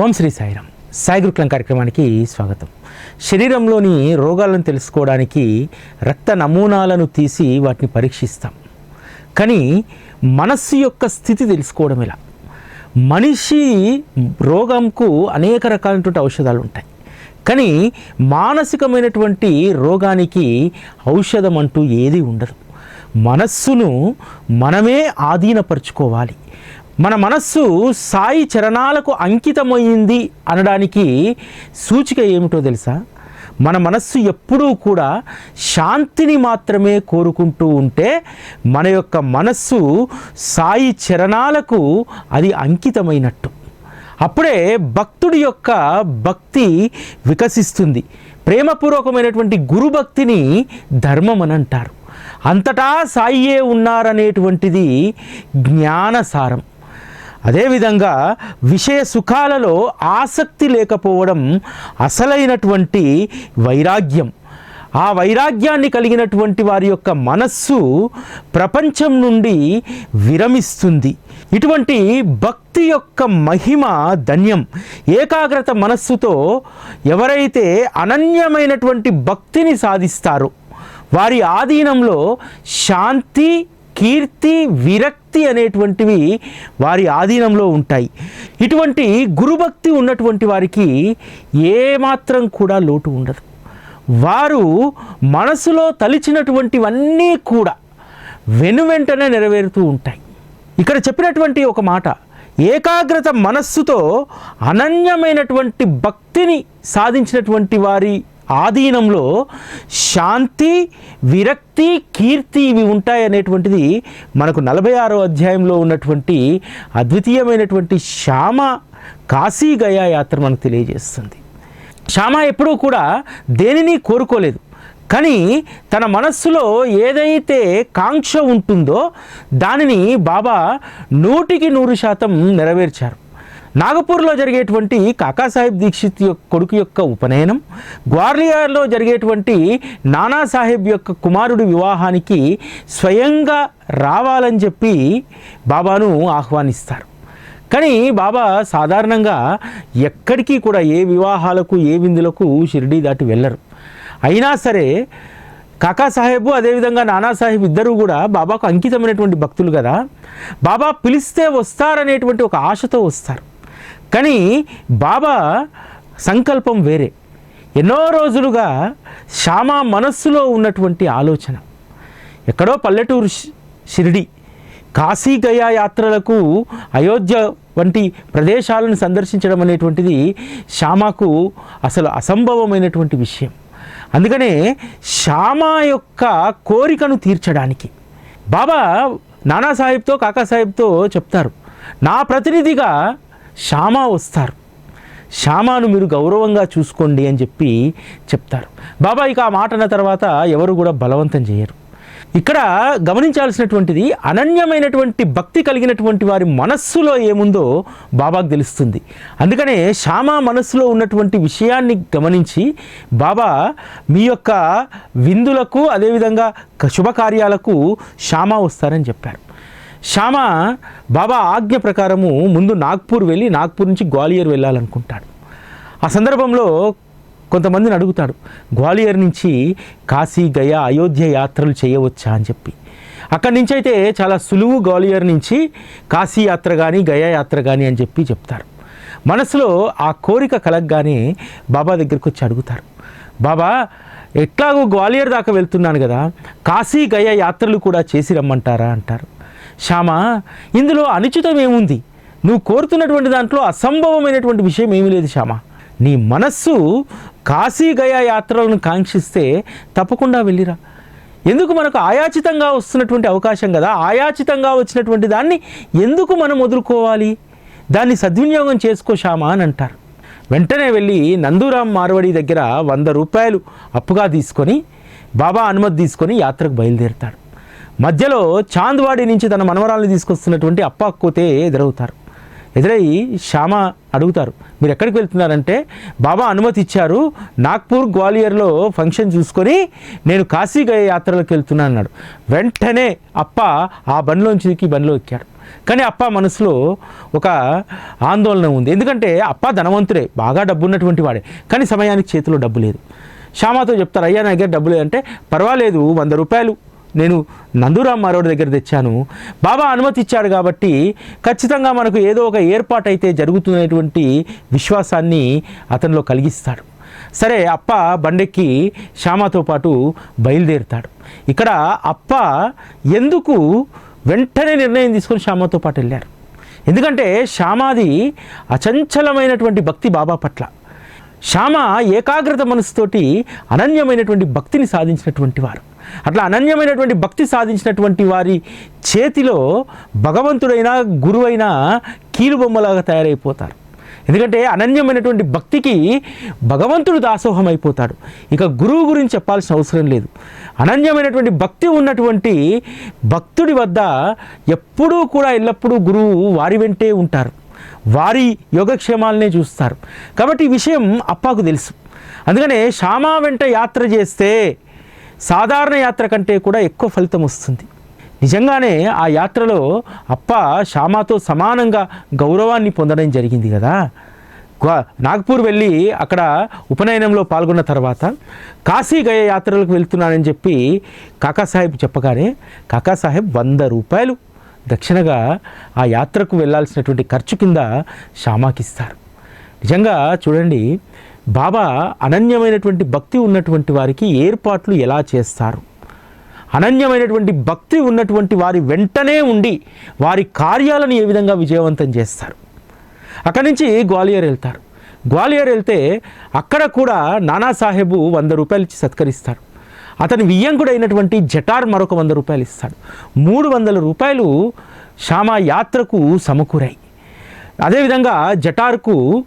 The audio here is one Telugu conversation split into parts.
ఓం శ్రీ సాయిరామ్. సాయి గురుకులం కార్యక్రమానికి స్వాగతం. శరీరంలోని రోగాలను తెలుసుకోవడానికి రక్త నమూనాలను తీసి వాటిని పరీక్షిస్తాం. కానీ మనస్సు యొక్క స్థితి తెలుసుకోవడం ఎలా? మనిషి రోగంకు అనేక రకాలైనటువంటి ఔషధాలు ఉంటాయి. కానీ మానసికమైనటువంటి రోగానికి ఔషధం అంటూ ఏది ఉండదు. మనస్సును మనమే ఆధీనపరుచుకోవాలి. మన మనస్సు సాయి చరణాలకు అంకితమైంది అనడానికి సూచిక ఏమిటో తెలుసా? మన మనస్సు ఎప్పుడూ కూడా శాంతిని మాత్రమే కోరుకుంటూ ఉంటే మన యొక్క మనస్సు సాయి చరణాలకు అది అంకితమైనట్టు. అప్పుడే భక్తుడి యొక్క భక్తి వికసిస్తుంది. ప్రేమపూర్వకమైనటువంటి గురుభక్తిని ధర్మం అని అంటారు. అంతటా సాయియే ఉన్నారనేటువంటిది జ్ఞానసారం. అదేవిధంగా విషయ సుఖాలలో ఆసక్తి లేకపోవడం అసలైనటువంటి వైరాగ్యం. ఆ వైరాగ్యాన్ని కలిగినటువంటి వారి యొక్క మనస్సు ప్రపంచం నుండి విరమిస్తుంది. ఇటువంటి భక్తి యొక్క మహిమ ధన్యం. ఏకాగ్రత మనస్సుతో ఎవరైతే అనన్యమైనటువంటి భక్తిని సాధిస్తారో వారి ఆధీనంలో శాంతి కీర్తి విరక్తి అనేటువంటివి వారి ఆధీనంలో ఉంటాయి. ఇటువంటి గురుభక్తి ఉన్నటువంటి వారికి ఏమాత్రం కూడా లోటు ఉండదు. వారు మనసులో తలిచినటువంటివన్నీ కూడా వెనువెంటనే నెరవేరుతూ ఉంటాయి. ఇక్కడ చెప్పినటువంటి ఒక మాట ఏకాగ్రత మనస్సుతో అనన్యమైనటువంటి భక్తిని సాధించినటువంటి వారి ఆధీనంలో శాంతి విరక్తి కీర్తి ఇవి ఉంటాయి అనేటువంటిది మనకు నలభై ఆరో అధ్యాయంలో ఉన్నటువంటి అద్వితీయమైనటువంటి శ్యామ కాశీ గయా యాత్ర మనకు తెలియజేస్తుంది. శ్యామ ఎప్పుడూ కూడా దేనిని కోరుకోలేదు. కానీ తన మనస్సులో ఏదైతే కాంక్ష ఉంటుందో దానిని బాబా నూటికి నూరు శాతం నెరవేర్చారు. నాగపూర్లో జరిగేటువంటి కాకాసాహెబ్ దీక్షిత్ యొక్క కొడుకు యొక్క ఉపనయనం గ్వాలియర్లో జరిగేటువంటి నానాసాహెబ్ యొక్క కుమారుడి వివాహానికి స్వయంగా రావాలని చెప్పి బాబాను ఆహ్వానిస్తారు. కానీ బాబా సాధారణంగా ఎక్కడికి కూడా ఏ వివాహాలకు ఏ విందులకు షిరిడీ దాటి వెళ్ళరు. అయినా సరే కాకాసాహెబు అదేవిధంగా నానాసాహెబ్ ఇద్దరూ కూడా బాబాకు అంకితమైనటువంటి భక్తులు కదా. బాబా పిలిస్తే వస్తారనేటువంటి ఒక ఆశతో వస్తారు. కానీ బాబా సంకల్పం వేరే. ఎన్నో రోజులుగా శ్యామ మనస్సులో ఉన్నటువంటి ఆలోచన. ఎక్కడో పల్లెటూరు షి- షిరిడి కాశీ గయా యాత్రలకు అయోధ్య వంటి ప్రదేశాలను సందర్శించడం అనేటువంటిది శ్యామకు అసలు అసంభవమైనటువంటి విషయం. అందుకనే శ్యామ యొక్క కోరికను తీర్చడానికి. బాబా నానాసాహెబ్తో కాకాసాహెబ్తో చెప్తారు నా ప్రతినిధిగా శ్యామ వస్తారు. శ్యామాను మీరు గౌరవంగా చూసుకోండి అని చెప్పి చెప్తారు. బాబా ఇక ఆ మాటన తర్వాత ఎవరు కూడా బలవంతం చేయరు. ఇక్కడ గమనించాల్సినటువంటిది అనన్యమైనటువంటి భక్తి కలిగినటువంటి వారి మనస్సులో ఏముందో బాబాకు తెలుస్తుంది. అందుకనే శ్యామ మనస్సులో ఉన్నటువంటి విషయాన్ని గమనించి బాబా మీ యొక్క విందులకు అదేవిధంగా శుభకార్యాలకు శ్యామ వస్తారని చెప్పారు. శ్యామ బాబా ఆజ్ఞ ప్రకారము ముందు నాగ్పూర్ వెళ్ళి నాగ్పూర్ నుంచి గ్వాలియర్ వెళ్ళాలనుకుంటాడు. ఆ సందర్భంలో కొంతమందిని అడుగుతాడు గ్వాలియర్ నుంచి కాశీ గయా అయోధ్య యాత్రలు చేయవచ్చా? అని చెప్పి. అక్కడి నుంచి అయితే చాలా సులువు గ్వాలియర్ నుంచి కాశీ యాత్ర కానీ గయా యాత్ర కానీ అని చెప్పి చెప్తారు. మనసులో ఆ కోరిక కలగగానే బాబా దగ్గరికి వచ్చి అడుగుతారు బాబా ఎట్లాగో గ్వాలియర్ దాకా వెళ్తున్నాను కదా కాశీ గయా యాత్రలు కూడా చేసి రమ్మంటారా? అంటారు. శ్యామ ఇందులో అనుచితం ఏముంది? నువ్వు కోరుతున్నటువంటి దాంట్లో అసంభవమైనటువంటి విషయం ఏమీ లేదు శ్యామ. నీ మనస్సు కాశీ గయా యాత్రలను కాంక్షిస్తే తప్పకుండా వెళ్ళిరా. ఎందుకు మనకు ఆయాచితంగా వస్తున్నటువంటి అవకాశం కదా? ఆయాచితంగా వచ్చినటువంటి దాన్ని ఎందుకు మనం వదులుకోవాలి? దాన్ని సద్వినియోగం చేసుకో అని అంటారు. వెంటనే వెళ్ళి నందూరాం మార్వడి దగ్గర వంద రూపాయలు అప్పుగా తీసుకొని బాబా అనుమతి తీసుకొని యాత్రకు బయలుదేరుతాడు. మధ్యలో చాంద్వాడి నుంచి తన మనవరాలను తీసుకొస్తున్నటువంటి అప్పాక్కోతే ఎదురవుతారు. ఎదురై శ్యామ అడుగుతారు మీరు ఎక్కడికి వెళ్తున్నారంటే? బాబా అనుమతి ఇచ్చారు నాగ్పూర్ గ్వాలియర్లో ఫంక్షన్ చూసుకొని నేను కాశీ యాత్రలకు వెళ్తున్నాను అన్నాడు. వెంటనే అప్ప ఆ బండిలోంచి దిగి బండిలో ఎక్కాడు. కానీ అప్ప మనసులో ఒక ఆందోళన ఉంది. ఎందుకంటే అప్ప ధనవంతుడే బాగా డబ్బు ఉన్నటువంటి వాడే కానీ సమయానికి చేతిలో డబ్బు లేదు. శ్యామతో చెప్తారు అయ్యా నా దగ్గర డబ్బు లేదంటే పర్వాలేదు వంద రూపాయలు. నేను నందురామ్ మారోడి దగ్గర తెచ్చాను. బాబా అనుమతి ఇచ్చాడు కాబట్టి ఖచ్చితంగా మనకు ఏదో ఒక ఏర్పాటు అయితే జరుగుతున్నటువంటి విశ్వాసాన్ని అతనిలో కలిగిస్తాడు. సరే అప్ప బండెక్కి శ్యామతో పాటు బయలుదేరుతాడు. ఇక్కడ అప్ప ఎందుకు వెంటనే నిర్ణయం తీసుకొని శ్యామతో పాటు వెళ్ళారు ఎందుకంటే శ్యామాది అచంచలమైనటువంటి భక్తి బాబా పట్ల. శ్యామ ఏకాగ్రత మనసుతోటి అనన్యమైనటువంటి భక్తిని సాధించినటువంటి వారు. అట్లా అనన్యమైనటువంటి భక్తి సాధించినటువంటి వారి చేతిలో భగవంతుడైన గురువైన కీలుబొమ్మలాగా తయారైపోతారు. ఎందుకంటే అనన్యమైనటువంటి భక్తికి భగవంతుడు దాసోహం అయిపోతాడు ఇక గురువు గురించి చెప్పాల్సిన అవసరం లేదు. అనన్యమైనటువంటి భక్తి ఉన్నటువంటి భక్తుడి వద్ద ఎప్పుడూ కూడా ఎల్లప్పుడూ గురువు వారి వెంటే ఉంటారు. వారి యోగక్షేమాలనే చూస్తారు. కాబట్టి ఈ విషయం అప్పాకు తెలుసు. అందుకనే శ్యామా వెంట యాత్ర చేస్తే సాధారణ యాత్ర కంటే కూడా ఎక్కువ ఫలితం వస్తుంది. నిజంగానే ఆ యాత్రలో అప్ప శ్యామాతో సమానంగా గౌరవాన్ని పొందడం జరిగింది కదా. నాగ్పూర్ వెళ్ళి అక్కడ ఉపనయనంలో పాల్గొన్న తర్వాత కాశీ గయ యాత్రలకు వెళ్తున్నానని చెప్పి కాకాసాహెబ్ చెప్పగానే కాకాసాహెబ్ వంద రూపాయలు దక్షిణగా ఆ యాత్రకు వెళ్ళాల్సినటువంటి ఖర్చు కింద శ్యామాకిస్తారు. నిజంగా చూడండి బాబా అనన్యమైనటువంటి భక్తి ఉన్నటువంటి వారికి ఏర్పాట్లు ఎలా చేస్తారు? అనన్యమైనటువంటి భక్తి ఉన్నటువంటి వారి వెంటనే ఉండి వారి కార్యాలను ఏ విధంగా విజయవంతం చేస్తారు? అక్కడి నుంచి గ్వాలియర్ వెళ్తారు. గ్వాలియర్ వెళ్తే అక్కడ కూడా నానాసాహెబు వంద రూపాయలు ఇచ్చి సత్కరిస్తారు. అతని వియ్యంకుడైనటువంటి జటార్ మరొక వంద రూపాయలు ఇస్తాడు. మూడు వందల రూపాయలు శ్యామ యాత్రకు సమకూరాయి. అదేవిధంగా జటార్కు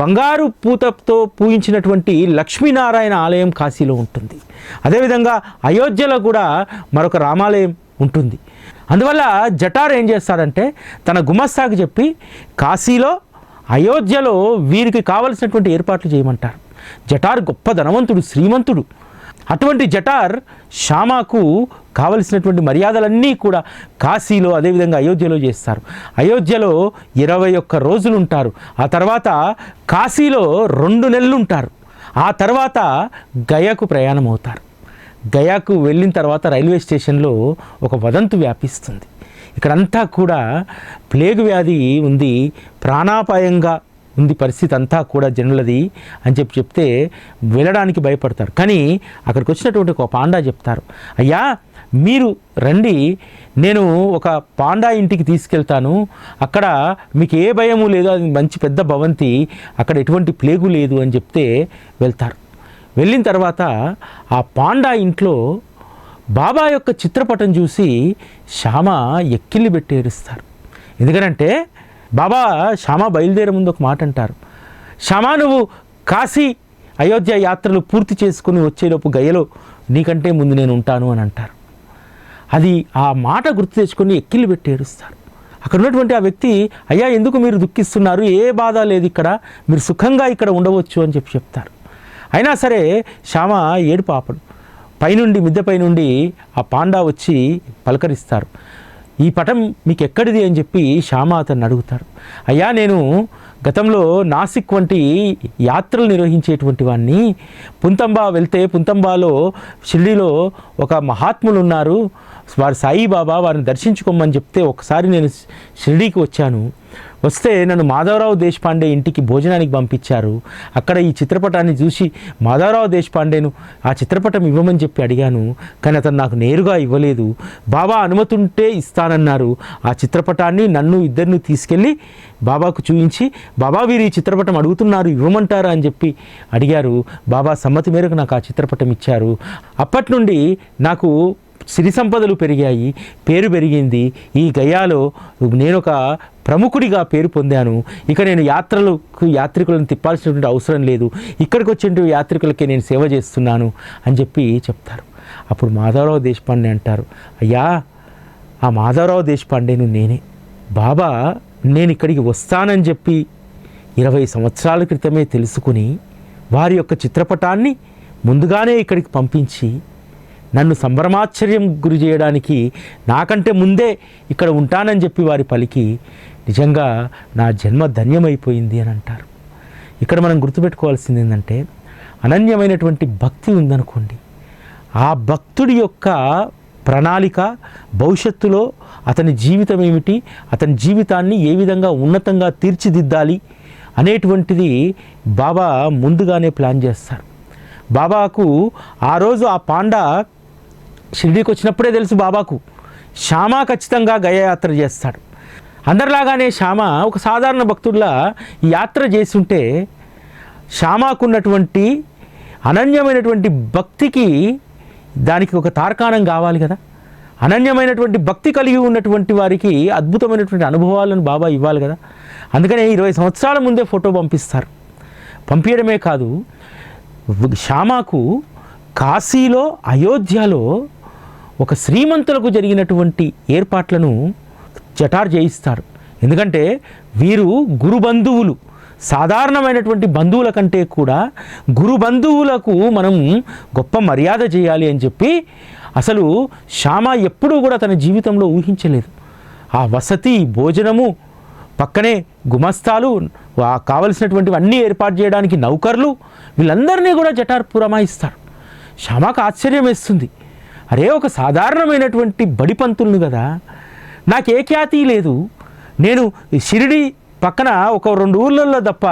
బంగారు పూతతో పూయించినటువంటి లక్ష్మీనారాయణ ఆలయం కాశీలో ఉంటుంది. అదేవిధంగా అయోధ్యలో కూడా మరొక రామాలయం ఉంటుంది. అందువల్ల జటార్ ఏం చేస్తారంటే తన గుమస్తాకి చెప్పి కాశీలో అయోధ్యలో వీరికి కావలసినటువంటి ఏర్పాట్లు చేయమంటారు. జటార్ గొప్ప ధనవంతుడు శ్రీమంతుడు. అటువంటి జటార్ శ్యామాకు కావలసినటువంటి మర్యాదలన్నీ కూడా కాశీలో అదేవిధంగా అయోధ్యలో చేస్తారు. అయోధ్యలో ఇరవై ఒక్క రోజులు ఉంటారు ఆ తర్వాత కాశీలో రెండు నెలలు ఉంటారు ఆ తర్వాత గయకు ప్రయాణం అవుతారు గయాకు వెళ్ళిన తర్వాత రైల్వే స్టేషన్లో ఒక వదంతు వ్యాపిస్తుంది. ఇక్కడంతా కూడా ప్లేగు వ్యాధి ఉంది. ప్రాణాపాయంగా ఉంది పరిస్థితి అంతా కూడా జనులది అని చెప్పి చెప్తే వెళ్ళడానికి భయపడతారు. కానీ అక్కడికి వచ్చినటువంటి ఒక పాండా చెప్తారు అయ్యా మీరు రండి నేను ఒక పాండా ఇంటికి తీసుకెళ్తాను. అక్కడ మీకు ఏ భయము లేదు అది మంచి పెద్ద భవంతి అక్కడ ఎటువంటి ప్లేగు లేదు అని చెప్తే వెళ్తారు. వెళ్ళిన తర్వాత ఆ పాండా ఇంట్లో బాబా యొక్క చిత్రపటం చూసి శ్యామ ఎక్కిల్లి పెట్టి ఏడుస్తారు. ఎందుకనంటే బాబా శ్యామ బయలుదేరే ముందు ఒక మాట అంటారు. శ్యామ నువ్వు కాశీ అయోధ్య యాత్రలు పూర్తి చేసుకుని వచ్చేలోపు గయలో నీకంటే ముందు నేను ఉంటాను అని అంటారు. అది ఆ మాట గుర్తు తెచ్చుకొని ఎక్కిళ్ళు పెట్టి ఏడుస్తారు. అక్కడ ఉన్నటువంటి ఆ వ్యక్తి అయ్యా ఎందుకు మీరు దుఃఖిస్తున్నారు? ఏ బాధ లేదు ఇక్కడ. మీరు సుఖంగా ఇక్కడ ఉండవచ్చు అని చెప్పి చెప్తారు. అయినా సరే శ్యామ ఏడు పాపడు పైనుండి మిద్దెపై నుండి ఆ పాండా వచ్చి పలకరిస్తారు. ఈ పటం మీకు ఎక్కడిది అని చెప్పి శ్యామ అతన్ని అడుగుతారు అయ్యా నేను గతంలో నాసిక్ వంటి యాత్రలు నిర్వహించేటువంటి వాడిని పుంతంబా వెళ్తే పుంతంబాలో షిర్డీలో ఒక మహాత్ములు ఉన్నారు వారు సాయిబాబా వారిని దర్శించుకోమని చెప్తే ఒకసారి నేను షిర్డీకి వచ్చాను. వస్తే నన్ను మాధవరావు దేశపాండే ఇంటికి భోజనానికి పంపించారు. అక్కడ ఈ చిత్రపటాన్ని చూసి మాధవరావు దేశపాండేను ఆ చిత్రపటం ఇవ్వమని చెప్పి అడిగాను. కానీ అతను నాకు నేరుగా ఇవ్వలేదు. బాబా అనుమతి ఉంటే ఇస్తానన్నారు. ఆ చిత్రపటాన్ని నన్ను ఇద్దరిని తీసుకెళ్ళి బాబాకు చూపించి బాబా వీరు ఈ చిత్రపటం అడుగుతున్నారు ఇవ్వమంటారా? అని చెప్పి అడిగారు. బాబా సమ్మతి మేరకు నాకు ఆ చిత్రపటం ఇచ్చారు. అప్పటి నుండి నాకు సిరి సంపదలు పెరిగాయి పేరు పెరిగింది. ఈ గయాలో నేను ఒక ప్రముఖుడిగా పేరు పొందాను. ఇక నేను యాత్రలకు యాత్రికులను తిప్పాల్సినటువంటి అవసరం లేదు. ఇక్కడికి వచ్చే యాత్రికులకే నేను సేవ చేస్తున్నాను అని చెప్పి చెప్తారు. అప్పుడు మాధవరావు దేశపాండే అంటారు అయ్యా ఆ మాధవరావు దేశపాండేను నేనే. బాబా నేను ఇక్కడికి వస్తానని చెప్పి ఇరవై సంవత్సరాల క్రితమే తెలుసుకుని వారి యొక్క చిత్రపటాన్ని ముందుగానే ఇక్కడికి పంపించి నన్ను సంభ్రమాశ్చర్యం గురి చేయడానికి నాకంటే ముందే ఇక్కడ ఉంటానని చెప్పి వారి పలికి నిజంగా నా జన్మ ధన్యమైపోయింది అని అంటారు. ఇక్కడ మనం గుర్తుపెట్టుకోవాల్సింది ఏంటంటే అనన్యమైనటువంటి భక్తి ఉందనుకోండి. ఆ భక్తుడి యొక్క ప్రణాళిక భవిష్యత్తులో అతని జీవితం ఏమిటి అతని జీవితాన్ని ఏ విధంగా ఉన్నతంగా తీర్చిదిద్దాలి అనేటువంటిది బాబా ముందుగానే ప్లాన్ చేస్తారు. బాబాకు ఆ రోజు ఆ పాండ షిరిడీకి వచ్చినప్పుడే తెలుసు బాబాకు. శ్యామ ఖచ్చితంగా గయయాత్ర చేస్తాడు. అందరిలాగానే శ్యామ ఒక సాధారణ భక్తుడిలా యాత్ర చేస్తుంటే శ్యామకున్నటువంటి అనన్యమైనటువంటి భక్తికి దానికి ఒక తార్కాణం కావాలి కదా. అనన్యమైనటువంటి భక్తి కలిగి ఉన్నటువంటి వారికి అద్భుతమైనటువంటి అనుభవాలను బాబా ఇవ్వాలి కదా. అందుకనే ఇరవై సంవత్సరాల ముందే ఫోటో పంపిస్తారు. పంపించడమే కాదు శ్యామకు కాశీలో అయోధ్యలో ఒక శ్రీమంతులకు జరిగినటువంటి ఏర్పాట్లను జటార్ చేయిస్తారు ఎందుకంటే వీరు గురు బంధువులు సాధారణమైనటువంటి బంధువుల కంటే కూడా గురు బంధువులకు మనం గొప్ప మర్యాద చేయాలి అని చెప్పి అసలు శ్యామ ఎప్పుడూ కూడా తన జీవితంలో ఊహించలేదు. ఆ వసతి భోజనము పక్కనే గుమస్తాలు వా- కావలసినటువంటివి అన్నీ ఏర్పాటు చేయడానికి నౌకర్లు వీళ్ళందరినీ కూడా జటార్ పురమాయిస్తారు శ్యామకు ఆశ్చర్యం వేస్తుంది. అరే ఒక సాధారణమైనటువంటి బడి పంతులను కదా. నాకు ఏ ఖ్యాతి లేదు. నేను షిరిడి పక్కన ఒక రెండు ఊర్లలో తప్ప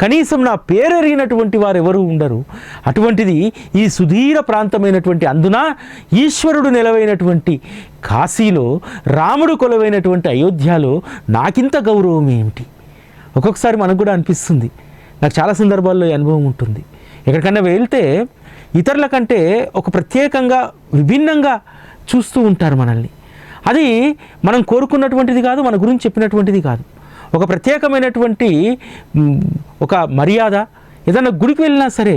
కనీసం నా పేరు ఎరిగినటువంటి వారు ఎవరు ఉండరు. అటువంటిది ఈ సుధీర ప్రాంతమైనటువంటి అందున ఈశ్వరుడు నిలవైనటువంటి కాశీలో రాముడు కొలవైనటువంటి అయోధ్యలో నాకింత గౌరవం ఏమిటి? ఒక్కొక్కసారి మనకు కూడా అనిపిస్తుంది. నాకు చాలా సందర్భాల్లో ఈ అనుభవం ఉంటుంది. ఎక్కడికన్నా వెళ్తే ఇతరుల కంటే ఒక ప్రత్యేకంగా విభిన్నంగా చూస్తూ ఉంటారు మనల్ని. అది మనం కోరుకున్నటువంటిది కాదు మన గురించి చెప్పినటువంటిది కాదు. ఒక ప్రత్యేకమైనటువంటి ఒక మర్యాద ఏదైనా గుడికి వెళ్ళినా సరే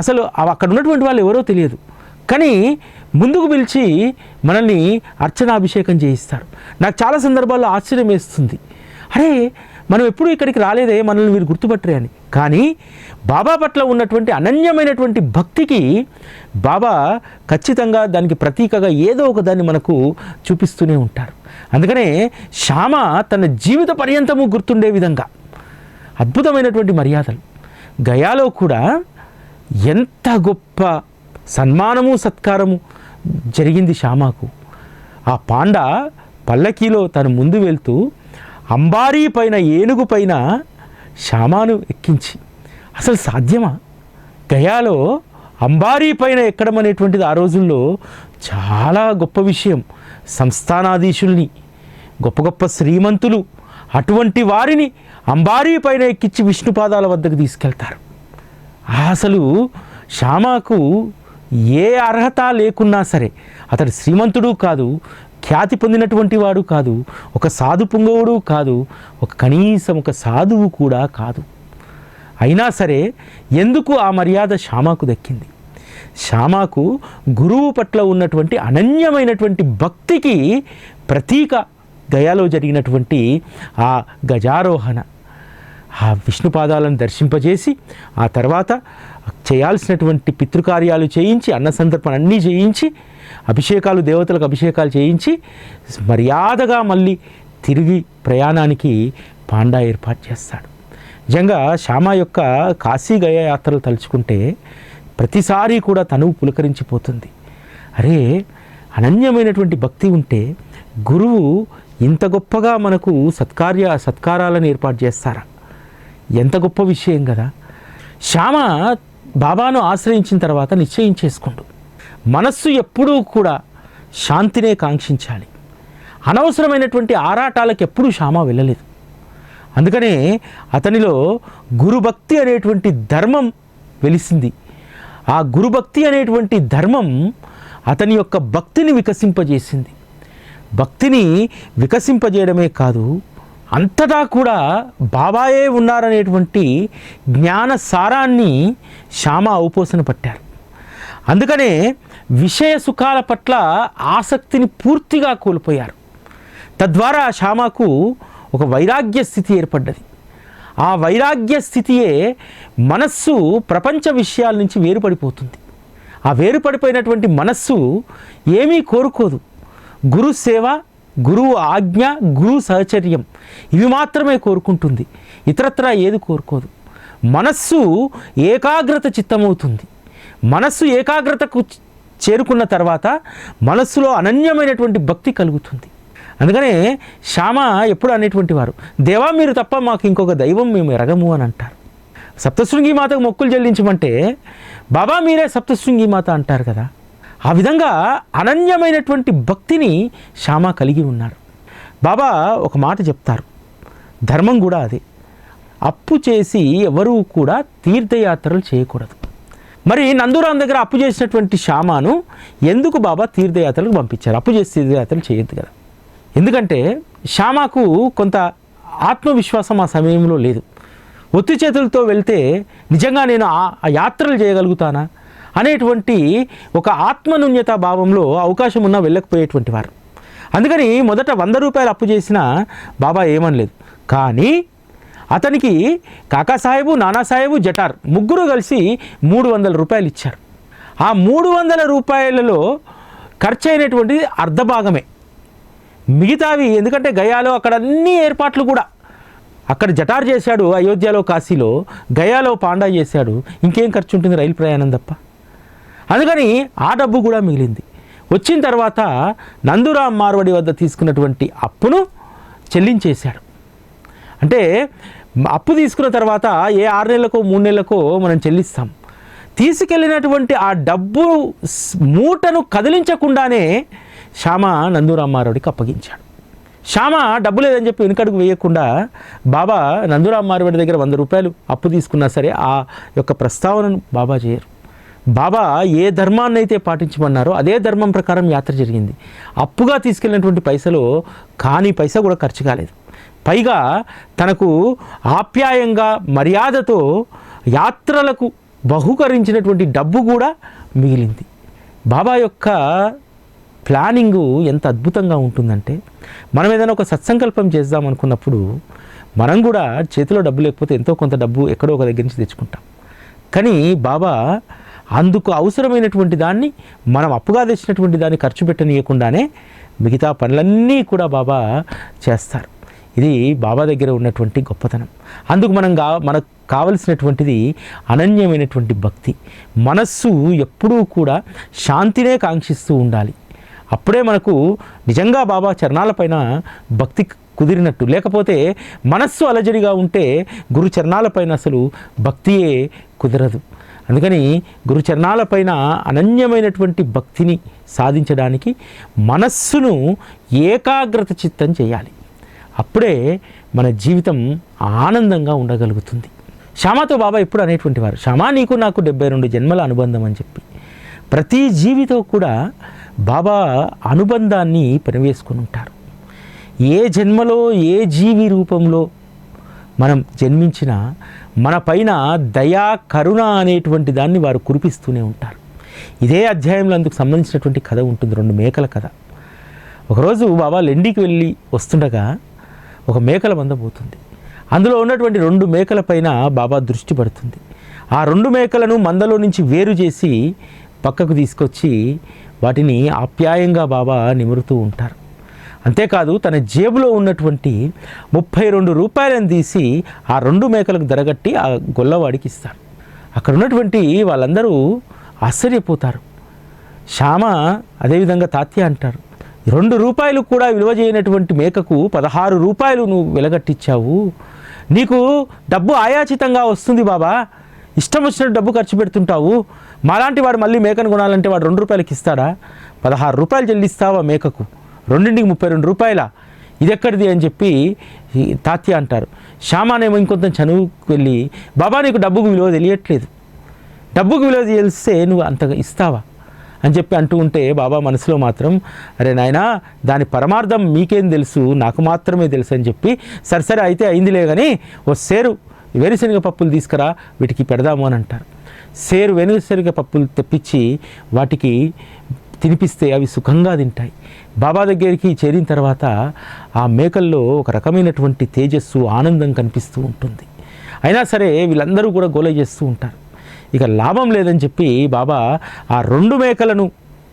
అసలు అక్కడ ఉన్నటువంటి వాళ్ళు ఎవరో తెలియదు. కానీ ముందుకు పిలిచి మనల్ని అర్చనాభిషేకం చేయిస్తారు. నాకు చాలా సందర్భాల్లో ఆశ్చర్యం వేస్తుంది. అరే మనం ఎప్పుడూ ఇక్కడికి రాలేదే మనల్ని మీరు గుర్తుపట్టరే అని. కానీ బాబా పట్ల ఉన్నటువంటి అనన్యమైనటువంటి భక్తికి బాబా ఖచ్చితంగా దానికి ప్రతీకగా ఏదో ఒక దాన్ని మనకు చూపిస్తూనే ఉంటారు. అందుకనే శ్యామ తన జీవిత పర్యంతము గుర్తుండే విధంగా అద్భుతమైనటువంటి మర్యాదలు. గయాలో కూడా ఎంత గొప్ప సన్మానము సత్కారము జరిగింది శ్యామకు. ఆ పాండ పల్లకీలో తను ముందు వెళ్తూ అంబారీ పైన ఏనుగు పైన శ్యామాను ఎక్కించి. అసలు సాధ్యమా? గయాలో అంబారీ పైన ఎక్కడం అనేటువంటిది ఆ రోజుల్లో చాలా గొప్ప విషయం. సంస్థానాధీశుల్ని గొప్ప గొప్ప శ్రీమంతులు అటువంటి వారిని అంబారీ పైన ఎక్కించి విష్ణుపాదాల వద్దకు తీసుకెళ్తారు. అసలు శ్యామకు ఏ అర్హత లేకున్నా సరే అతడు శ్రీమంతుడు కాదు ఖ్యాతి పొందినటువంటి వాడు కాదు. ఒక సాధు పుంగవుడు కాదు. ఒక కనీసం ఒక సాధువు కూడా కాదు. అయినా సరే ఎందుకు ఆ మర్యాద శ్యామకు దక్కింది? శ్యామకు గురువు పట్ల ఉన్నటువంటి అనన్యమైనటువంటి భక్తికి ప్రతీక గయాలో జరిగినటువంటి ఆ గజారోహణ. ఆ విష్ణు పాదాలను దర్శింపజేసి ఆ తర్వాత చేయాల్సినటువంటి పితృకార్యాలు చేయించి అన్న సందర్పణ అన్నీ చేయించి అభిషేకాలు దేవతలకు అభిషేకాలు చేయించి మర్యాదగా మళ్ళీ తిరిగి ప్రయాణానికి పాండా ఏర్పాటు చేస్తాడు. నిజంగా శ్యామ యొక్క కాశీ గయ యాత్రలు తలుచుకుంటే ప్రతిసారి కూడా తనువు పులకరించిపోతుంది. అరే అనన్యమైనటువంటి భక్తి ఉంటే గురువు ఇంత గొప్పగా మనకు సత్కార్య సత్కారాలను ఏర్పాటు చేస్తారా? ఎంత గొప్ప విషయం కదా. శ్యామ బాబాను ఆశ్రయించిన తర్వాత నిశ్చయం చేసుకుండు. మనస్సు ఎప్పుడూ కూడా శాంతినే కాంక్షించాలి. అనవసరమైనటువంటి ఆరాటాలకు ఎప్పుడూ క్షామ వెళ్ళలేదు. అందుకనే అతనిలో గురుభక్తి అనేటువంటి ధర్మం వెలిసింది. ఆ గురుభక్తి అనేటువంటి ధర్మం అతని యొక్క భక్తిని వికసింపజేసింది. భక్తిని వికసింపజేయడమే కాదు అంతటా కూడా బాబాయే ఉన్నారనేటువంటి జ్ఞాన సారాన్ని శ్యామ ఔపోసన పట్టారు. అందుకనే విషయ సుఖాల పట్ల ఆసక్తిని పూర్తిగా కోల్పోయారు. తద్వారా శ్యామకు ఒక వైరాగ్య స్థితి ఏర్పడ్డది. ఆ వైరాగ్య స్థితియే మనస్సు ప్రపంచ విషయాల నుంచి వేరుపడిపోతుంది. ఆ వేరుపడిపోయినటువంటి మనస్సు ఏమీ కోరుకోదు. గురు సేవ గురువు ఆజ్ఞ గురువు సహచర్యం. ఇవి మాత్రమే కోరుకుంటుంది. ఇతరత్రా ఏది కోరుకోదు. మనస్సు ఏకాగ్రత చిత్తమవుతుంది. మనస్సు ఏకాగ్రతకు చేరుకున్న తర్వాత మనస్సులో అనన్యమైనటువంటి భక్తి కలుగుతుంది. అందుకనే శ్యామ ఎప్పుడు అనేటువంటి వారు దేవా మీరు తప్ప మాకు ఇంకొక దైవం మేము ఎరగము అని అంటారు. సప్తశృంగి మాతకు మొక్కులు చెల్లించమంటే బాబా మీరే సప్తశృంగి మాత అంటారు కదా. ఆ విధంగా అనన్యమైనటువంటి భక్తిని శ్యామ కలిగి ఉన్నారు. బాబా ఒక మాట చెప్తారు. ధర్మం కూడా అదే. అప్పు చేసి ఎవరూ కూడా తీర్థయాత్రలు చేయకూడదు. మరి నందూరాం దగ్గర అప్పు చేసినటువంటి శ్యామాను ఎందుకు బాబా తీర్థయాత్రలకు పంపించారు? అప్పు చేసి తీర్థయాత్రలు చేయొద్దు కదా. ఎందుకంటే శ్యామకు కొంత ఆత్మవిశ్వాసం ఆ సమయంలో లేదు. ఒత్తి చేతులతో వెళ్తే నిజంగా నేను ఆ ఆ యాత్రలు చేయగలుగుతానా? అనేటువంటి ఒక ఆత్మనున్యత భావంలో అవకాశం ఉన్నా వెళ్ళకపోయేటువంటి వారు. అందుకని మొదట వంద రూపాయలు అప్పు చేసిన బాబా ఏమనలేదు. కానీ అతనికి కాకాసాహెబు నానాసాహెబు జటార్ ముగ్గురు కలిసి మూడు వందల రూపాయలు ఇచ్చారు. ఆ మూడు వందల రూపాయలలో ఖర్చు అయినటువంటిది అర్ధ భాగమే. మిగతావి ఎందుకంటే గయాలో అక్కడ అన్ని ఏర్పాట్లు కూడా. అక్కడ జటార్ చేశాడు అయోధ్యలో కాశీలో గయాలో పాండా చేశాడు. ఇంకేం ఖర్చు ఉంటుంది రైలు ప్రయాణం తప్ప? అందుకని ఆ డబ్బు కూడా మిగిలింది. వచ్చిన తర్వాత నందురాం మార్వడి వద్ద తీసుకున్నటువంటి అప్పును చెల్లించేశాడు. అంటే అప్పు తీసుకున్న తర్వాత ఏ ఆరు నెలలకో మూడు నెలలకో మనం చెల్లిస్తాం. తీసుకెళ్ళినటువంటి ఆ డబ్బు మూటను కదిలించకుండానే శ్యామ నందూరామారావుడికి అప్పగించాడు. శ్యామ డబ్బు లేదని చెప్పి వెనుకడుగు వేయకుండా బాబా నందూరామారావుడి దగ్గర వంద రూపాయలు అప్పు తీసుకున్నా సరే ఆ యొక్క ప్రస్తావనను బాబా చేయరు. బాబా ఏ ధర్మాన్ని అయితే పాటించమన్నారో అదే ధర్మం ప్రకారం యాత్ర జరిగింది. అప్పుగా తీసుకెళ్ళినటువంటి పైసలు కానీ పైసా కూడా ఖర్చు కాలేదు. పైగా తనకు ఆప్యాయంగా మర్యాదతో యాత్రలకు బహుకరించినటువంటి డబ్బు కూడా మిగిలింది. బాబా యొక్క ప్లానింగు ఎంత అద్భుతంగా ఉంటుందంటే మనం ఏదైనా ఒక సత్సంకల్పం చేద్దాం అనుకున్నప్పుడు మనం కూడా చేతిలో డబ్బు లేకపోతే ఎంతో కొంత డబ్బు ఎక్కడో ఒక దగ్గర నుంచి తెచ్చుకుంటాం. కానీ బాబా అందుకు అవసరమైనటువంటి దాన్ని మనం అప్పుగా తెచ్చినటువంటి దాన్ని ఖర్చు పెట్టనీయకుండానే మిగతా పనులన్నీ కూడా బాబా చేస్తారు. ఇది బాబా దగ్గర ఉన్నటువంటి గొప్పతనం. అందుకు మనం కా మనకు కావలసినటువంటిది అనన్యమైనటువంటి భక్తి. మనస్సు ఎప్పుడూ కూడా శాంతినే కాంక్షిస్తూ ఉండాలి. అప్పుడే మనకు నిజంగా బాబా చరణాలపైన భక్తి కుదిరినట్టు. లేకపోతే మనస్సు అలజడిగా ఉంటే గురు చరణాలపైన అసలు భక్తియే కుదరదు. అందుకని గురుచరణాలపైన అనన్యమైనటువంటి భక్తిని సాధించడానికి మనస్సును ఏకాగ్రత చిత్తం చేయాలి. అప్పుడే మన జీవితం ఆనందంగా ఉండగలుగుతుంది. శ్యామతో బాబా ఎప్పుడు అనేటువంటి వారు శ్యామా నీకు నాకు డెబ్బై రెండు జన్మల అనుబంధం అని చెప్పి. ప్రతి జీవితో కూడా బాబా అనుబంధాన్ని పనివేసుకుని ఉంటారు. ఏ జన్మలో ఏ జీవి రూపంలో మనం జన్మించినా మన పైన దయా కరుణ అనేటువంటి దాన్ని వారు కురిపిస్తూనే ఉంటారు. ఇదే అధ్యాయంలో అందుకు సంబంధించినటువంటి కథ ఉంటుంది రెండు మేకల కథ. ఒకరోజు బాబా లెండికి వెళ్ళి వస్తుండగా ఒక మేకల మంద పోతుంది. అందులో ఉన్నటువంటి రెండు మేకల పైన బాబా దృష్టి పడుతుంది. ఆ రెండు మేకలను మందలో నుంచి వేరు చేసి పక్కకు తీసుకొచ్చి వాటిని ఆప్యాయంగా బాబా నిమురుతూ ఉంటారు. అంతేకాదు తన జేబులో ఉన్నటువంటి ముప్పై రెండు రూపాయలను తీసి ఆ రెండు మేకలకు దరగట్టి ఆ గొల్లవాడికి ఇస్తాడు అక్కడ ఉన్నటువంటి వాళ్ళందరూ ఆశ్చర్యపోతారు. శ్యామ అదేవిధంగా తాత్య అంటారు రెండు రూపాయలు కూడా విలువ చేయనటువంటి మేకకు పదహారు రూపాయలు నువ్వు వెలగట్టించావు నీకు డబ్బు ఆయాచితంగా వస్తుంది బాబా. ఇష్టం వచ్చినట్టు డబ్బు ఖర్చు పెడుతుంటావు. మాలాంటి వాడు మళ్ళీ మేకను కొనాలంటే వాడు రెండు రూపాయలకి ఇస్తాడా? పదహారు రూపాయలు చెల్లిస్తావా మేకకు? రెండింటికి ముప్పై రెండు రూపాయల? ఇది ఎక్కడిది అని చెప్పి తాత్య అంటారు. శ్యామానేమో ఇంకొంత చనువుకు వెళ్ళి బాబా నీకు డబ్బుకు విలువ తెలియట్లేదు. డబ్బుకు విలువ తెలిస్తే నువ్వు అంతగా ఇస్తావా? అని చెప్పి అంటూ ఉంటే బాబా మనసులో మాత్రం అరే నాయనా దాని పరమార్థం మీకేం తెలుసు? నాకు మాత్రమే తెలుసు అని చెప్పి సరే సరే అయితే అయిందిలే కానీ ఓ సేరు వేరుశనగ పప్పులు తీసుకురా వీటికి పెడదాము అని అంటారు. సేరు వేరుశనగ పప్పులు తెప్పించి వాటికి తినిపిస్తే అవి సుఖంగా తింటాయి. బాబా దగ్గరికి చేరిన తర్వాత ఆ మేకల్లో ఒక రకమైనటువంటి తేజస్సు ఆనందం కనిపిస్తూ ఉంటుంది. అయినా సరే వీళ్ళందరూ కూడా గోల చేస్తూ ఉంటారు. ఇక లాభం లేదని చెప్పి బాబా ఆ రెండు మేకలను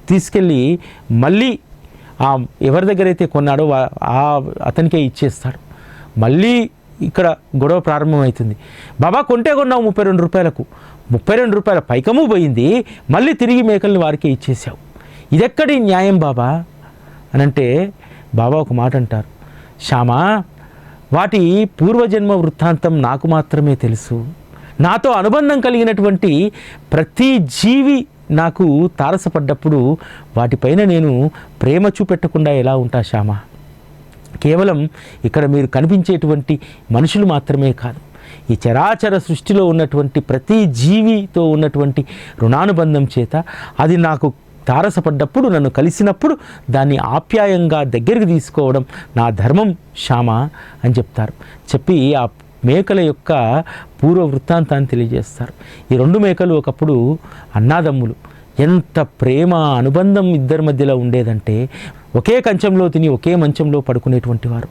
తీసుకెళ్ళి మళ్ళీ ఆ ఎవరి దగ్గర అయితే కొన్నాడో ఆ అతనికే ఇచ్చేస్తాడు. మళ్ళీ ఇక్కడ గొడవ ప్రారంభమవుతుంది బాబా కొంటే కొన్నావు ముప్పై రెండు రూపాయలకు. ముప్పై రెండు రూపాయల పైకము పోయింది. మళ్ళీ తిరిగి మేకల్ని వారికే ఇచ్చేసావు ఇదెక్కడి న్యాయం బాబా? అని అంటే బాబా ఒక మాట అంటారు శ్యామా వాటి పూర్వజన్మ వృత్తాంతం నాకు మాత్రమే తెలుసు. నాతో అనుబంధం కలిగినటువంటి ప్రతి జీవి నాకు తారసపడ్డప్పుడు వాటిపైన నేను ప్రేమ చూపెట్టకుండా ఎలా ఉంటా శ్యామ? కేవలం ఇక్కడ మీరు కనిపించేటువంటి మనుషులు మాత్రమే కాదు ఈ చరాచర సృష్టిలో ఉన్నటువంటి ప్రతి జీవితో ఉన్నటువంటి రుణానుబంధం చేత అది నాకు తారసపడ్డప్పుడు నన్ను కలిసినప్పుడు దాన్ని ఆప్యాయంగా దగ్గరికి తీసుకోవడం నా ధర్మం శ్యామ అని చెప్తారు. చెప్పి ఆ మేకల యొక్క పూర్వ వృత్తాంతాన్ని తెలియజేస్తారు. ఈ రెండు మేకలు ఒకప్పుడు అన్నాదమ్ములు. ఎంత ప్రేమ అనుబంధం ఇద్దరి మధ్యలో ఉండేదంటే ఒకే కంచంలో తిని ఒకే మంచంలో పడుకునేటువంటి వారు.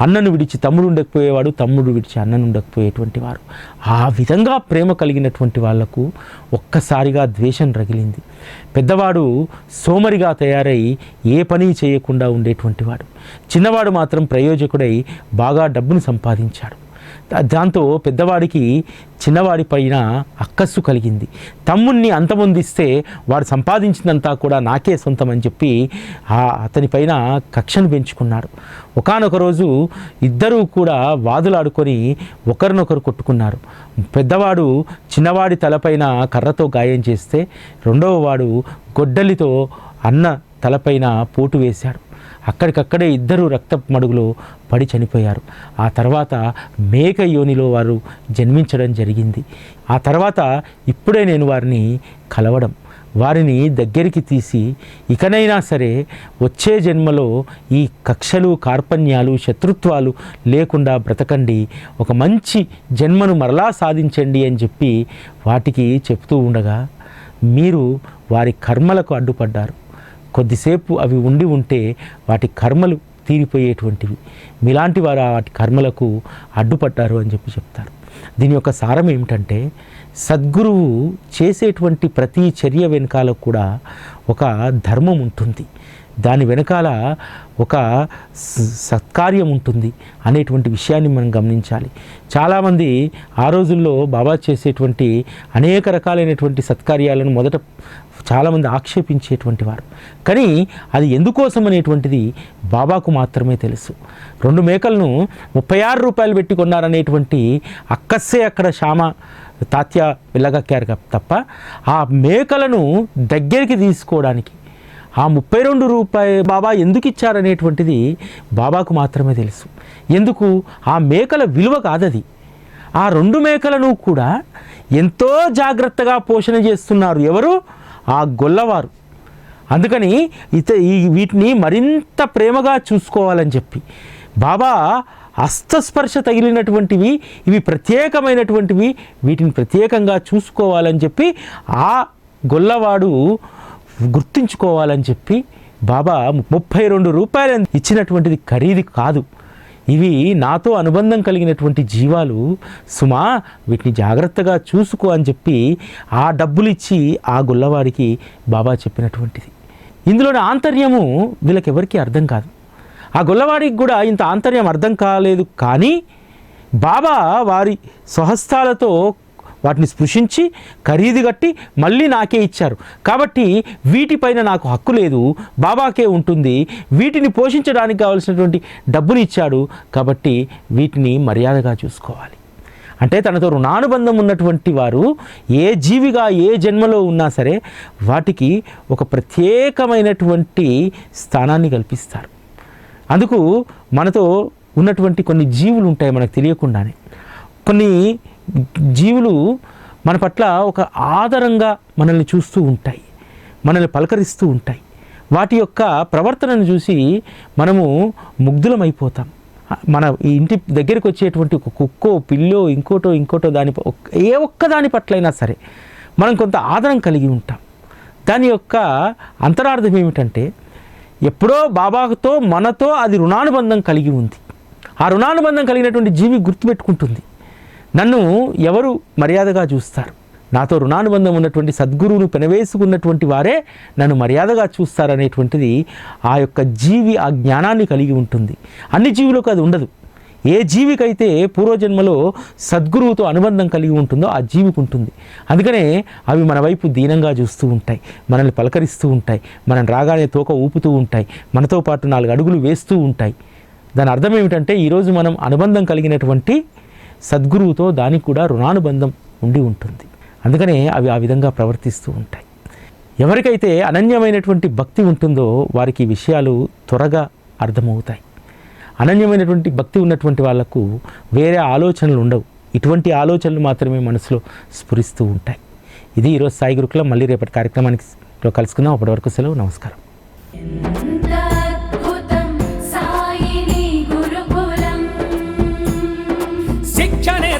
అన్నను విడిచి తమ్ముడు ఉండకపోయేవాడు తమ్ముడు విడిచి అన్నను ఉండకపోయేటువంటి వారు. ఆ విధంగా ప్రేమ కలిగినటువంటి వాళ్ళకు ఒక్కసారిగా ద్వేషం రగిలింది. పెద్దవాడు సోమరిగా తయారై ఏ పని చేయకుండా ఉండేటువంటి వాడు. చిన్నవాడు మాత్రం ప్రయోజకుడై బాగా డబ్బును సంపాదించాడు. దాంతో పెద్దవాడికి చిన్నవాడి పైన అక్కస్సు కలిగింది. తమ్ముణ్ణి అంతమొందిస్తే వాడు సంపాదించిందంతా కూడా నాకే సొంతం అని చెప్పి ఆ అతని పైన కక్షను పెంచుకున్నాడు. ఒకానొక రోజు ఇద్దరూ కూడా వాదులాడుకొని ఒకరినొకరు కొట్టుకున్నారు. పెద్దవాడు చిన్నవాడి తలపైన కర్రతో గాయం చేస్తే రెండవ వాడు గొడ్డలితో అన్న తలపైన పోటు వేశాడు. అక్కడికక్కడే ఇద్దరు రక్త మడుగులో పడి చనిపోయారు. ఆ తర్వాత మేక యోనిలో వారు జన్మించడం జరిగింది. ఆ తర్వాత ఇప్పుడే నేను వారిని కలవడం వారిని దగ్గరికి తీసి ఇకనైనా సరే వచ్చే జన్మలో ఈ కక్షలు కార్పణ్యాలు శత్రుత్వాలు లేకుండా బ్రతకండి ఒక మంచి జన్మను మరలా సాధించండి అని చెప్పి వాటికి చెప్తూ ఉండగా మీరు వారి కర్మలకు అడ్డుపడ్డారు. కొద్దిసేపు అవి ఉండి ఉంటే వాటి కర్మలు తీరిపోయేటువంటివి. మీలాంటి వారు వాటి కర్మలకు అడ్డుపడ్డారు అని చెప్పి చెప్తారు. దీని యొక్క సారం ఏమిటంటే సద్గురువు చేసేటువంటి ప్రతి చర్య వెనకాల కూడా ఒక ధర్మం ఉంటుంది. దాని వెనకాల ఒక స- సత్కార్యం ఉంటుంది అనేటువంటి విషయాన్ని మనం గమనించాలి. చాలామంది ఆ రోజుల్లో బాబా చేసేటువంటి అనేక రకాలైనటువంటి సత్కార్యాలను మొదట చాలామంది ఆక్షేపించేటువంటి వారు. కానీ అది ఎందుకోసం అనేటువంటిది బాబాకు మాత్రమే తెలుసు. రెండు మేకలను ముప్పై ఆరు రూపాయలు పెట్టి కొన్నారనేటువంటి అక్కస్సే అక్కడ శ్యామ తాత్య వెళ్ళగక్కారు తప్ప ఆ మేకలను దగ్గరికి తీసుకోవడానికి ఆ ముప్పై రెండు రూపాయ బాబా ఎందుకు ఇచ్చారనేటువంటిది బాబాకు మాత్రమే తెలుసు. ఎందుకు? ఆ మేకల విలువ కాదది. ఆ రెండు మేకలను కూడా ఎంతో జాగ్రత్తగా పోషణ చేస్తున్నారు ఎవరు? ఆ గొల్లవారు. అందుకని ఇత ఈ వీటిని మరింత ప్రేమగా చూసుకోవాలని చెప్పి. బాబా హస్తస్పర్శ తగిలినటువంటివి ఇవి ప్రత్యేకమైనటువంటివి వీటిని ప్రత్యేకంగా చూసుకోవాలని చెప్పి ఆ గొల్లవాడు గుర్తుంచుకోవాలని చెప్పి బాబా ముప్పై రెండు రూపాయలు ఇచ్చినటువంటిది ఖరీదు కాదు. ఇవి నాతో అనుబంధం కలిగినటువంటి జీవాలు. సుమా వీటిని జాగ్రత్తగా చూసుకో అని చెప్పి ఆ డబ్బులు ఇచ్చి ఆ గుల్లవాడికి బాబా చెప్పినటువంటిది. ఇందులోని ఆంతర్యము వీళ్ళకెవరికీ అర్థం కాదు. ఆ గుల్లవాడికి కూడా ఇంత ఆంతర్యం అర్థం కాలేదు కానీ బాబా వారి స్వహస్తాలతో వాటిని స్పృశించి ఖరీదు కట్టి మళ్ళీ నాకే ఇచ్చారు. కాబట్టి వీటిపైన నాకు హక్కు లేదు బాబాకే ఉంటుంది. వీటిని పోషించడానికి కావలసినటువంటి డబ్బులు ఇచ్చాడు. కాబట్టి వీటిని మర్యాదగా చూసుకోవాలి. అంటే తనతో రుణానుబంధం ఉన్నటువంటి వారు ఏ జీవిగా ఏ జన్మలో ఉన్నా సరే వాటికి ఒక ప్రత్యేకమైనటువంటి స్థానాన్ని కల్పిస్తారు. అందుకు మనతో ఉన్నటువంటి కొన్ని జీవులు ఉంటాయి మనకు తెలియకుండానే. కొన్ని జీవులు మన పట్ల ఒక ఆదరంగా మనల్ని చూస్తూ ఉంటాయి మనల్ని పలకరిస్తూ ఉంటాయి. వాటి యొక్క ప్రవర్తనను చూసి మనము ముగ్ధులమైపోతాం. మన ఇంటి దగ్గరికి వచ్చేటువంటి ఒక కుక్కో పిల్లో ఇంకోటో ఇంకోటో దాని ఏ ఒక్క దాని పట్లైనా సరే మనం కొంత ఆదరం కలిగి ఉంటాం. దాని యొక్క అంతరార్థం ఏమిటంటే ఎప్పుడో బాబాతో మనతో అది రుణానుబంధం కలిగి ఉంది. ఆ రుణానుబంధం కలిగినటువంటి జీవి గుర్తుపెట్టుకుంటుంది. నన్ను ఎవరు మర్యాదగా చూస్తారు? నాతో రుణానుబంధం ఉన్నటువంటి సద్గురువును పెనవేసుకున్నటువంటి వారే నన్ను మర్యాదగా చూస్తారనేటువంటిది ఆ యొక్క జీవి ఆ జ్ఞానాన్ని కలిగి ఉంటుంది. అన్ని జీవులకు అది ఉండదు. ఏ జీవికైతే పూర్వజన్మలో సద్గురువుతో అనుబంధం కలిగి ఉంటుందో ఆ జీవికి ఉంటుంది. అందుకనే అవి మన వైపు దీనంగా చూస్తూ ఉంటాయి. మనల్ని పలకరిస్తూ ఉంటాయి. మనం రాగానే తోక ఊపుతూ ఉంటాయి. మనతో పాటు నాలుగు అడుగులు వేస్తూ ఉంటాయి. దాని అర్థం ఏమిటంటే ఈరోజు మనం అనుబంధం కలిగినటువంటి సద్గురువుతో దానికి కూడా రుణానుబంధం ఉండి ఉంటుంది. అందుకనే అవి ఆ విధంగా ప్రవర్తిస్తూ ఉంటాయి. ఎవరికైతే అనన్యమైనటువంటి భక్తి ఉంటుందో వారికి విషయాలు త్వరగా అర్థమవుతాయి. అనన్యమైనటువంటి భక్తి ఉన్నటువంటి వాళ్ళకు వేరే ఆలోచనలు ఉండవు. ఇటువంటి ఆలోచనలు మాత్రమే మనసులో స్ఫురిస్తూ ఉంటాయి. ఇది ఈరోజు సాయి గురుకులం. మళ్ళీ రేపటి కార్యక్రమానికి కలుసుకుందాం. అప్పటి వరకు సెలవు. నమస్కారం.